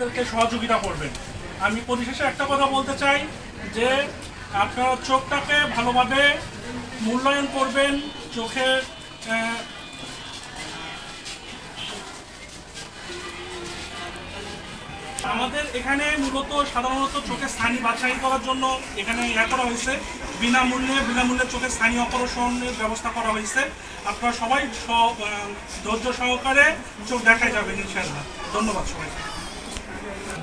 আমাদেরকে সহযোগিতা করবেন। আমি পরিশেষে একটা কথা বলতে চাই যে, আপনারা চোখটাকে ভালোভাবে মূল্যায়ন করবেন, চোখে আমাদের এখানে মূলত সাধারণত চোখে স্থানী বাছাই করার জন্য এখানে ইয়া করা হয়েছে। বিনামূল্যে বিনামূল্যে চোখে স্থানীয় অপারেশনের ব্যবস্থা করা হয়েছে। আপনারা সবাই ধৈর্য সহকারে চোখ দেখাই যাবেন ইনশাল্লাহ ধন্যবাদ সবাইকে।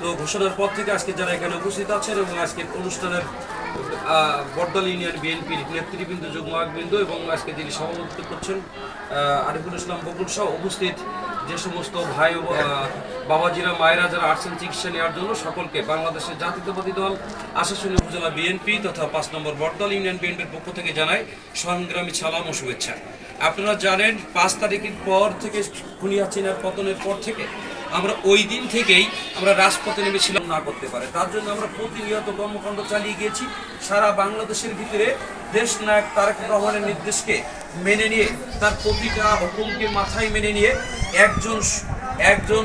তো ঘোষণার পর থেকে আজকে যারা এখানে উপস্থিত আছেন এবং আজকের অনুষ্ঠানের আহ, বর্দাল ইউনিয়ন বিএনপির নেতৃবৃন্দ যুগ্মবৃন্দ এবং আজকে যিনি সভাপতিত্ব করছেন আরিফুল ইসলাম বকুল সহ উপস্থিত যে সমস্ত ভাই ও বাবাজিরা মায়েরা যারা আসছেন চিকিৎসা নেওয়ার জন্য সকলকে বাংলাদেশের জাতীয়তাবাদী দল আশাশুনি উপজেলা বিএনপি তথা পাঁচ নম্বর বর্দাল ইউনিয়ন বিএনপির পক্ষ থেকে জানাই সংগ্রামী সালাম ও শুভেচ্ছা। আপনারা জানেন পাঁচ তারিখের পর থেকে খুনিয়া চিনার পতনের পর থেকে আমরা ওই দিন থেকেই আমরা রাজপথে নেমেছিলাম না করতে পারে। তার জন্য আমরা প্রতিনিয়ত কর্মকাণ্ড চালিয়ে গিয়েছি। সারা বাংলাদেশের ভিতরে দেশ নায়ক তারেক রহমানের নির্দেশকে মেনে নিয়ে তার প্রতিটা হুকুমকে মাথায় মেনে নিয়ে একজন একজন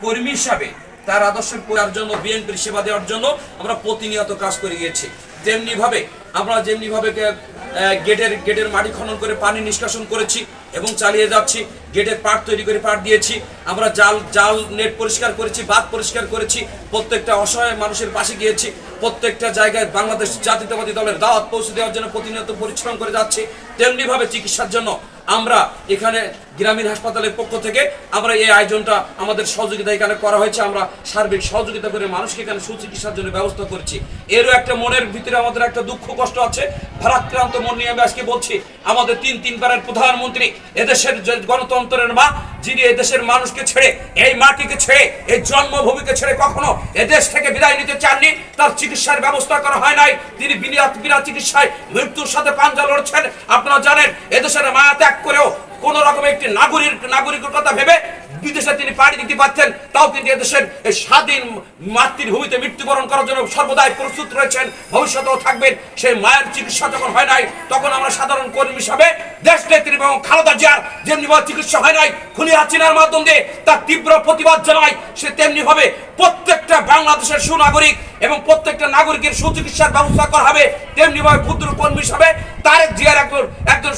কর্মী হিসাবে তার আদর্শের তার জন্য বিএনপির সেবা দেওয়ার জন্য আমরা প্রতিনিয়ত কাজ করে গিয়েছি। তেমনি ভাবে আমরা যেমনি ভাবে গে- আহ, গেটের গেটের মাটি খনন করে পানি নিষ্কাশন করেছি এবং চালিয়ে যাচ্ছি। গেটের পাট তৈরি করে পাট দিয়েছি। আমরা জাল জাল নেট পরিষ্কার করেছি, বাঁধ পরিষ্কার করেছি। প্রত্যেকটা অসহায় মানুষের পাশে গিয়েছি। প্রত্যেকটা জায়গায় বাংলাদেশ জাতীয়তাবাদী দলের দাওয়াত পৌঁছে দেওয়ার জন্য প্রতিনিয়ত পরিশ্রম করে যাচ্ছি। তেমনিভাবে চিকিৎসার জন্য আমরা এখানে গ্রামীণ হাসপাতালের পক্ষ থেকে আমরা এই আয়োজনটা আমাদের সহযোগিতা এখানে করা হয়েছে। আমরা সার্বিক সহযোগিতা করে মানুষকে এখানে সুচিকিৎসার জন্য ব্যবস্থা করছি। এরও একটা মনের ভিতরে আমাদের একটা দুঃখ কষ্ট আছে। ভারাক্রান্ত মন নিয়ে আমি আজকে বলছি, আমাদের তিন তিনবারের প্রধানমন্ত্রী এদেশের গণতন্ত্রের মা যিনি এদেশের মানুষকে ছেড়ে, এই মাটিকে ছেড়ে, এই জন্মভূমিকে ছেড়ে কখনো এদেশ থেকে বিদায় নিতে চাননি, তার চিকিৎসার ব্যবস্থা করা হয় নাই। তিনি বিনা বিনা চিকিৎসায় মৃত্যুর সাথে পাঞ্জা লড়ছেন। আপনারা জানেন এদেশের মায়া ত্যাগ করেও কোন রকম একটি নাগরিক নাগরিকের কথা ভেবে বিদেশে তিনি পাড়ি দিতে পারতেন? তাও তিনি এদেশের স্বাধীন মাতৃভূমিতে মৃত্যুবরণ করার জন্য সর্বদাই প্রস্তুত রয়েছেন। ভবিষ্যতেও থাকবেন। সেই মায়ের চিকিৎসা যখন হয় নাই, তখন আমরা সাধারণ কর্মী হিসাবে দেশ নেত্রী এবং খালেদা জিয়ার যেমনি চিকিৎসা হয় নাই খুনি হাসিনার মাধ্যম দিয়ে তার তীব্র প্রতিবাদ জানায়, সে তেমনি ভাবে প্রত্যেকটা বাংলাদেশের সুনাগরিক এবং প্রত্যেকটা নাগরিকের সুচিকিৎসার ব্যবস্থা করা হবে, তেমনি ভাবে ক্ষুদ্র কর্মী হিসাবে, তারেক জিয়ার একজন একজন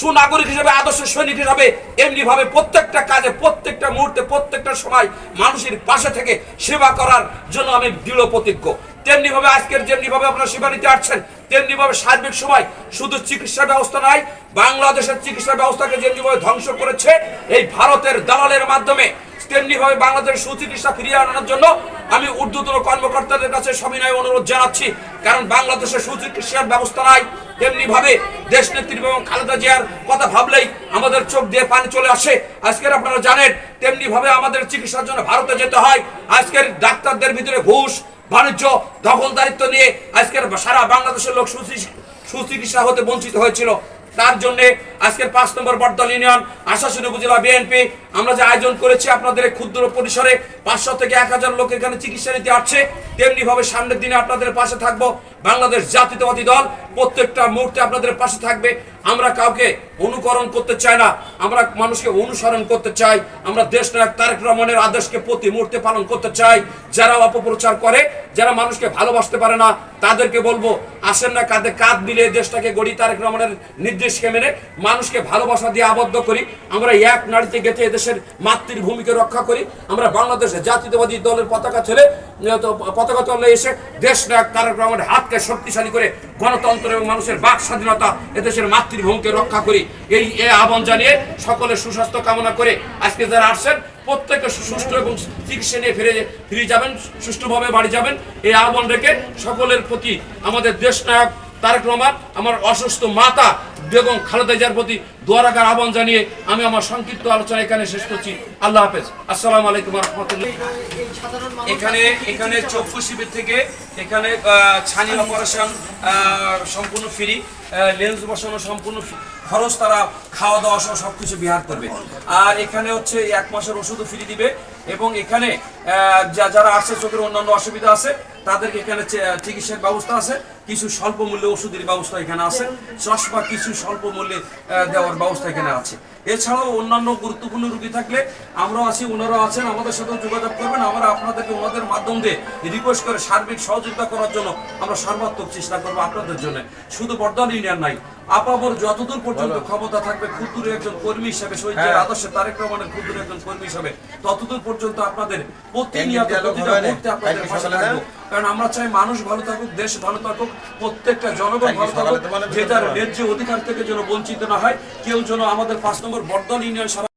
সুনাগরিক হিসেবে, আদর্শ সৈনিক হিসাবে এমনি ভাবে প্রত্যেকটা কাজে, প্রত্যেকটা মুহূর্তে, প্রত্যেকটা সময় মানুষের পাশে থেকে সেবা করার জন্য আমি দৃঢ় প্রতিজ্ঞ। তেমনি ভাবে আজকের যেমনি ভাবে আপনারা সেবা নিতে আসছেন, তেমনি ভাবে সার্বিক সময় শুধু চিকিৎসা ব্যবস্থা নয়, বাংলাদেশের চিকিৎসা ব্যবস্থাকে যেমনি ভাবে ধ্বংস করেছে, এই ভারতের দালালের মাধ্যমে তেমনি ভাবে বাংলাদেশের সুচিকিৎসা ফিরিয়ে আনার জন্য আমি ঊর্ধ্বতন কর্মকর্তাদের কাছে সবিনয় অনুরোধ জানাচ্ছি। কারণ বাংলাদেশের সুচিকিৎসার ব্যবস্থা নাই, তেমনি ভাবে দেশ নেত্রী এবং খালেদা জিয়ার কথা ভাবলেই আমাদের চোখ দিয়ে পানি চলে আসে। আজকের আপনারা জানেন, তেমনি ভাবে আমাদের চিকিৎসার জন্য ভারতে যেতে হয়। আজকের ডাক্তারদের ভিতরে ঘুষ, বাণিজ্য, দখলদারিত্ব নিয়ে আজকের সারা বাংলাদেশের লোক সুচি- সুচিকিৎসা হতে বঞ্চিত হয়েছিল। তার জন্য আজকের পাঁচ নম্বর বটদল ইউনিয়ন আশাশুনি উপজেলা বিএনপি আমরা যে আয়োজন করেছি আপনাদের ক্ষুদ্র পরিসরে পাঁচশো থেকে এক হাজার লোক এখানে চিকিৎসা নিতে আসছে। তেমনি ভাবে সামনের দিনে আপনাদের পাশে থাকব বাংলাদেশ জাতীয়তাবাদী দল। প্রত্যেকটা মুহূর্তে আপনাদের পাশে থাকবে। আমরা কাউকে অনুকরণ করতে চাই না। আমরা মানুষকে অনুসরণ করতে চাই। আমরা দেশ নায়ক তারেক রহমানের আদেশকে প্রতি মুহূর্তে পালন করতে চাই। যারা অপপ্রচার করে যারা মানুষকে ভালোবাসতে পারে না তাদেরকে বলব আসেন না কাঁধে কাঁধ মিলিয়ে দেশটাকে গড়ি তারেক রহমানের নির্দেশকে মেনে মানুষকে ভালোবাসা দিয়ে আবদ্ধ করি। আমরা এক নারীতে গেঁথে এদেশের মাতৃভূমিকে রক্ষা করি। আমরা বাংলাদেশের জাতীয়তাবাদী দলের পতাকা আহ, পতাকা তলে এসে দেশ নায়ক তারেক রহমানের হাতকে শক্তিশালী করে গণতন্ত্র এবং মানুষের বাক স্বাধীনতা এদেশের মাতৃভূমিকে রক্ষা করি। এই এ আহ্বান জানিয়ে সকলের সুস্বাস্থ্য কামনা করে আজকে যারা আসছেন, প্রত্যেকে সুষ্ঠু এবং চিকিৎসা নিয়ে ফিরে ফিরে যাবেন, সুষ্ঠুভাবে বাড়ি যাবেন, এই আহ্বান রেখে সকলের প্রতি আমাদের দেশ নায়ক তারেক রহমান, আমার অসুস্থ মাতা বেগম খালেদা জিয়ার প্রতি দোয়া রাখার আহ্বান জানিয়ে আমি আমার সংক্ষিপ্ত আলোচনা এখানে শেষ করছি। আল্লাহ হাফেজ। আসসালাম আলাইকুম রহমতুল্লাহ। এখানে এখানে চক্ষু শিবির থেকে এখানে ছানি অপারেশন সম্পূর্ণ ফ্রি লেন্স বসানো সম্পূর্ণ খরচ তারা খাওয়া দাওয়া সহ সব কিছু বিহার করবে। আর এখানে হচ্ছে এক মাসের ওষুধও ফ্রি দিবে এবং এখানে যারা আসছে চোখের অন্যান্য অসুবিধা আছে, তাদেরকে এখানে চিকিৎসার ব্যবস্থা আছে। কিছু স্বল্প মূল্যে ওষুধের ব্যবস্থা এখানে আছে। চশমা কিছু স্বল্প মূল্যে দেওয়ার ব্যবস্থা এখানে আছে। এছাড়াও অন্যান্য গুরুত্বপূর্ণ রুগী থাকলে আমরাও আছি ওনারাও আছেন, আমাদের সাথে যোগাযোগ করবেন। আমরা আপনাদেরকে ওনাদের মাধ্যম দিয়ে রিকোয়েস্ট করে সার্বিক সহযোগিতা করার জন্য আমরা সর্বাত্মক চেষ্টা করব আপনাদের জন্য। শুধু বর্ধমান ইউনিয়ন নাই আপাবর যতদূর পর্যন্ত ক্ষমতা থাকবে ক্ষুদ্র একজন কর্মী হিসেবে শহীদের আদর্শে তারেক রহমানের ক্ষুদ্র একজন কর্মী হিসেবে ততদূর পর্যন্ত আপনাদের প্রতিনিয়ত প্রতিটা মুহূর্তে আপনাদের পাশে থাকব। কারণ আমরা চাই মানুষ ভালো থাকুক দেশ ভালো থাকুক প্রত্যেকটা জনগণ ভালো থাকুক যে তার ন্যায্য অধিকার থেকে যেন বঞ্চিত না হয় কেউ যেন আমাদের পাঁচ নম্বর বর্ধমান ইউনিয়ন